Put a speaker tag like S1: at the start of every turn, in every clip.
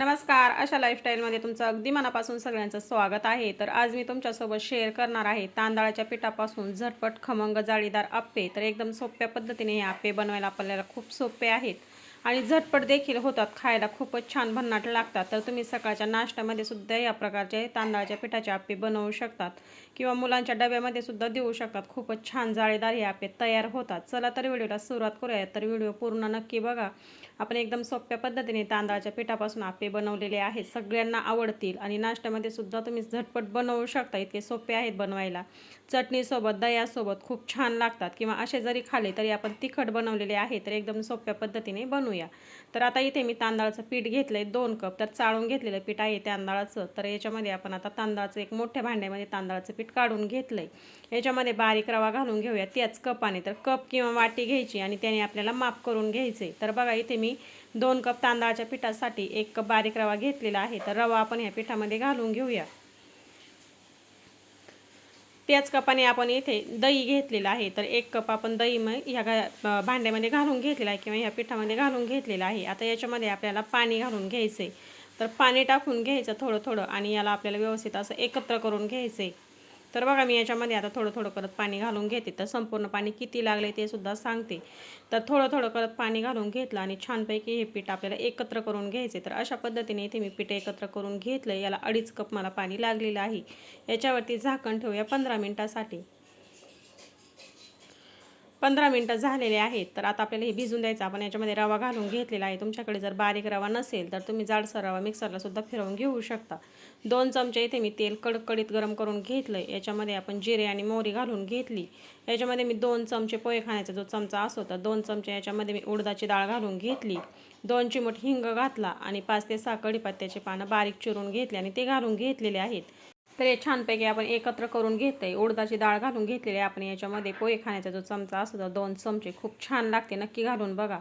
S1: नमस्कार अशा लाईफस्टाईलमध्ये तुमचं अगदी मनापासून सगळ्यांचं स्वागत आहे. तर आज मी तुमच्यासोबत शेअर करणार आहे तांदळाच्या पिठापासून झटपट खमंग जाळीदार आप्पे. तर एकदम सोप्या पद्धतीने हे आप्पे बनवायला आपल्याला खूप सोपे आहेत. आणि झटपट देखील होतात खायला. खूपच छान भन्नाट लागतात. तर तुम्ही सकाळच्या नाश्त्यामध्ये सुद्धा या प्रकारचे तांदळाच्या पिठाचे आप्पे बनवू शकतात किंवा मुलांच्या डब्यामध्ये सुद्धा देऊ शकतात. खूपच छान जाळीदार हे आप्पे तयार होतात. चला तर व्हिडिओला सुरुवात करूया. तर व्हिडिओ पूर्ण नक्की बघा. आपण एकदम सोप्या पद्धतीने तांदळाच्या पिठापासून आप्पे बनवलेले आहेत. सगळ्यांना आवडतील आणि नाश्त्यामध्ये सुद्धा तुम्ही झटपट बनवू शकता. इतके सोपे आहेत बनवायला. चटणीसोबत दह्यासोबत खूप छान लागतात. किंवा असे जरी खाले तरी आपण तिखट बनवलेले आहे तर एकदम सोप्या पद्धतीने बनवू बनवूया. तर आता इथे मी तांदळाचं पीठ घेतलं आहे दोन कप. तर चाळून घेतलेलं पीठ आहे तांदळाचं. तर याच्यामध्ये आपण आता तांदळाचं एक मोठ्या भांड्यामध्ये तांदळाचं पीठ काढून घेतलं आहे याच्यामध्ये बारीक रवा घालून घेऊया त्याच कपाने. तर कप किंवा वाटी घ्यायची आणि त्याने आपल्याला माप करून घ्यायचे तर बघा इथे मी दोन कप तांदळाच्या पिठासाठी एक कप बारीक रवा घेतलेला आहे. तर रवा आपण ह्या पिठामध्ये घालून घेऊया. त्याच कपाने आपण इथे दही घेतलेलं आहे. तर एक कप आपण दही मग ह्या घा भांड्यामध्ये घालून घेतलेला आहे किंवा ह्या पिठामध्ये घालून घेतलेलं आहे. आता याच्यामध्ये आपल्याला पाणी घालून घ्यायचं आहे तर पाणी टाकून घ्यायचं थोडं थोडं आणि याला आपल्याला व्यवस्थित असं एकत्र करून घ्यायचं आहे तर बघा मी याच्यामध्ये आता थोडं थोडं करत पाणी घालून घेते. तर संपूर्ण पाणी किती लागले ते सुद्धा सांगते. तर थोडं थोडं करत पाणी घालून घेतलं आणि छानपैकी हे पीठ आपल्याला एकत्र करून घ्यायचे. तर अशा पद्धतीने इथे मी पीठ एकत्र करून घेतलं. याला अडीच कप मला पाणी लागलेलं आहे. याच्यावरती झाकण ठेवूया पंधरा मिनटासाठी. पंधरा मिनटं झालेले आहेत. तर आता आपल्याला हे भिजून द्यायचं. आपण याच्यामध्ये रवा घालून घेतलेला आहे. तुमच्याकडे जर बारीक रवा नसेल तर तुम्ही जाडसर रवा मिक्सरलासुद्धा फिरवून घेऊ शकता. दोन चमचे इथे मी तेल कडकडीत गरम करून घेतलं याच्यामध्ये आपण जिरे आणि मोहरी घालून घेतली. याच्यामध्ये मी दोन चमचे पोहे खाण्याचा जो चमचा असतो तर दोन चमचे याच्यामध्ये मी उडदाची डाळ घालून घेतली. दोन चिमट हिंग घातला आणि पाच ते सहा कढीपत्त्याचे पानं बारीक चिरून घेतले आणि ते घालून घेतलेले आहेत. तर हे छानपैकी आपण एकत्र करून घेतो आहे उडदाची डाळ घालून घेतलेली आहे आपण याच्यामध्ये. पोहे खाण्याचा जो चमचा असतो दोन चमचे खूप छान लागते. नक्की घालून बघा.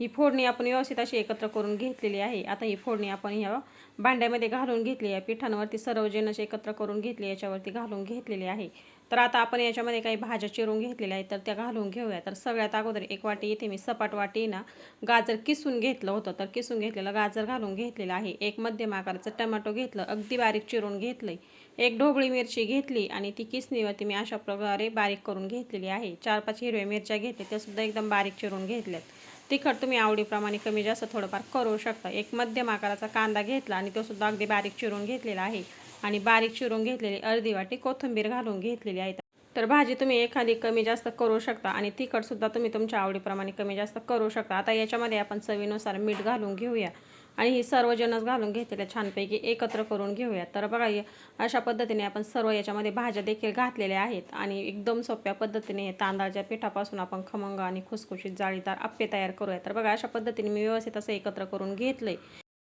S1: ही फोडणी आपण व्यवस्थित अशी एकत्र करून घेतलेली आहे. आता ही फोडणी आपण ह्या भांड्यामध्ये घालून घेतली आहे. पिठांवरती सर्व जेन असे एकत्र करून घेतली याच्यावरती घालून घेतलेली आहे. तर आता आपण याच्यामध्ये काही भाज्या चिरून घेतलेल्या आहेत तर त्या घालून घेऊया. तर सगळ्यात अगोदर एक वाटी इथे मी सपाट वाटी ना गाजर किसून घेतलं होतं. तर किसून घेतलेलं गाजर घालून घेतलेलं आहे. एक मध्यम आकाराचं टमॅटो घेतलं अगदी बारीक चिरून घेतलं एक ढोबळी मिरची घेतली आणि ती किसणीवरती मी अशा प्रकारे बारीक करून घेतलेली आहे. चार पाच हिरव्या मिरच्या घेतल्या त्यासुद्धा एकदम बारीक चिरून घेतल्यात. तिखट तुम्ही आवडीप्रमाणे कमी जास्त थोडंफार करू शकता. एक मध्यम आकाराचा कांदा घेतला आणि तो सुद्धा अगदी बारीक चिरून घेतलेला आहे. आणि बारीक चिरून घेतलेली अर्धी वाटी कोथिंबीर घालून घेतलेली आहे. तर भाजी तुम्ही एखादी कमी जास्त करू शकता आणि तिखटसुद्धा तुम्ही तुमच्या आवडीप्रमाणे कमी जास्त करू शकता. आता याच्यामध्ये आपण चवीनुसार मीठ घालून घेऊया. आणि ही सर्व जनस घालून घेतलेल्या छानपैकी एकत्र करून घेऊया तर बघा अशा पद्धतीने आपण सर्व याच्यामध्ये भाज्या देखील घातलेल्या आहेत आणि एकदम सोप्या पद्धतीने तांदळाच्या पिठापासून आपण खमंग आणि खुसखुशीत जाळीदार आप्पे तयार करूया तर बघा अशा पद्धतीने मी व्यवस्थित असं एकत्र करून घेतले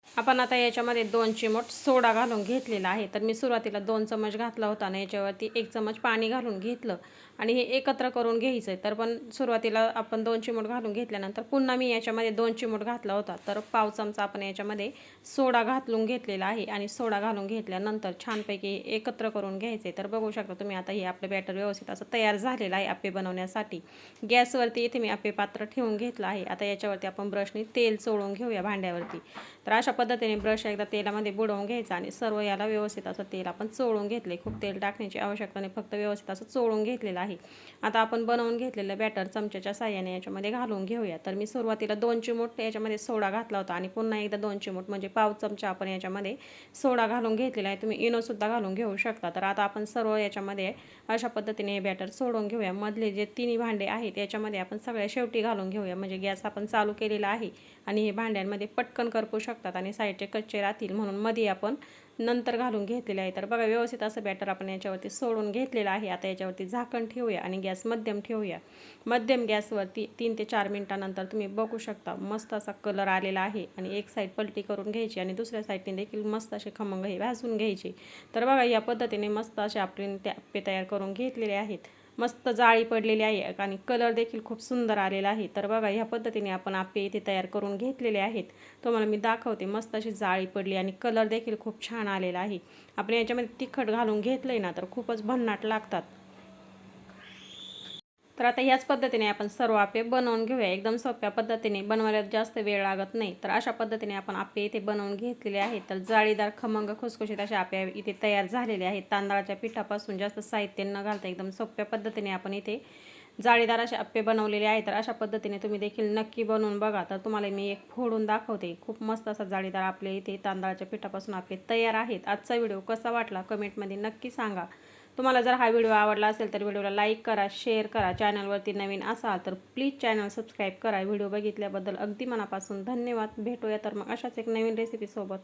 S1: आपण आता याच्यामध्ये दोन चिमट सोडा घालून घेतलेला आहे. तर मी सुरुवातीला दोन चमच घातला होता आणि याच्यावरती एक चमच पाणी घालून घेतलं. आणि हे एकत्र करून घ्यायचं आहे तर पण सुरुवातीला आपण दोन चिमूट घालून घेतल्यानंतर पुन्हा मी याच्यामध्ये दोन चिमूट घातला होता. तर पाव चमचा आपण याच्यामध्ये सोडा घातलून घेतलेला आहे आणि सोडा घालून घेतल्यानंतर छानपैकी एकत्र करून घ्यायचे तर बघू शकता तुम्ही आता हे आपलं बॅटर व्यवस्थित असं तयार झालेलं आहे आप्पे बनवण्यासाठी. गॅसवरती इथे मी आप्पे पात्र ठेवून घेतलं आहे. आता याच्यावरती आपण ब्रशने तेल चोळून घेऊया भांड्यावरती. तर अशा पद्धतीने ब्रश एकदा तेलामध्ये बुडवून घ्यायचा आणि सर्व याला व्यवस्थित असं तेल आपण चोळून घेतले खूप तेल टाकण्याची आवश्यकता नाही. फक्त व्यवस्थित असं चोळून घेतलेलं आहे. आता आपण बनवून घेतलेलं बॅटर चमच्याच्या साह्याने याच्यामध्ये घालून घेऊया. तर मी सुरुवातीला दोन चिमूट याच्यामध्ये सोडा घातला होता आणि पुन्हा एकदा दोन चिमूट म्हणजे पाव चमचा आपण याच्यामध्ये सोडा घालून घेतलेला आहे. तुम्ही इनोसुद्धा घालून घेऊ शकता. तर आता आपण सर्व याच्यामध्ये अशा पद्धतीने हे बॅटर सोडून घेऊया. मधले जे तिन्ही भांडे आहेत याच्यामध्ये आपण सगळ्या शेवटी घालून घेऊया. म्हणजे गॅस आपण चालू केलेला आहे आणि हे भांड्यांमध्ये पटकन करपू शकतात आणि साईडचे कच्चे राहतील. म्हणून मध्ये आपण नंतर घालून घेतलेले आहे. तर बघा व्यवस्थित असं बॅटर आपण याच्यावरती सोडून घेतलेलं आहे. आता याच्यावरती झाकण ठेवूया आणि गॅस मध्यम ठेवूया. मध्यम गॅसवरती तीन ते चार मिनटानंतर तुम्ही बघू शकता मस्त असा कलर आलेला आहे आणि एक साईड पलटी करून घ्यायची आणि दुसऱ्या साईडने देखील मस्त असे खमंग हे भाजून घ्यायचे. तर बघा या पद्धतीने मस्त असे आपले त्या तयार करून घेतलेले आहेत. मस्त जाळी पडलेली आहे आणि कलर देखील खूप सुंदर आलेला आहे. तर बघा ह्या पद्धतीने आपण आपे इथे तयार करून घेतलेले आहेत. तुम्हाला मी दाखवते मस्त अशी जाळी पडली आणि कलर देखील खूप छान आलेला आहे. आपण याच्यामध्ये तिखट घालून घेतलं ना तर खूपच भन्नाट लागतात. तर आता ह्याच पद्धतीने आपण सर्व आपे बनवून घेऊया. एकदम सोप्या पद्धतीने बनवायला जास्त वेळ लागत नाही. तर अशा पद्धतीने आपण आपे इथे बनवून घेतलेले आहेत. तर जाळीदार खमंग खुसखुशीत असे आपे इथे तयार झालेले आहेत. तांदळाच्या पिठापासून जास्त साहित्य न घालता एकदम सोप्या पद्धतीने आपण इथे जाळीदार असे आप्पे बनवलेले आहेत. तर अशा पद्धतीने तुम्ही देखील नक्की बनवून बघा. तर तुम्हाला मी एक फोडून दाखवते. खूप मस्त असा जाळीदार आपले इथे तांदळाच्या पिठापासून आपे तयार आहेत. आजचा व्हिडिओ कसा वाटला? कमेंटमध्ये नक्की सांगा. तुम्हाला जर हा व्हिडिओ आवडला असेल तर व्हिडिओला लाईक करा शेअर करा चॅनलवरती नवीन असाल तर प्लीज चॅनल सबस्क्राईब करा. व्हिडिओ बघितल्याबद्दल अगदी मनापासून धन्यवाद. भेटूया तर मग अशाच एक नवीन रेसिपीसोबत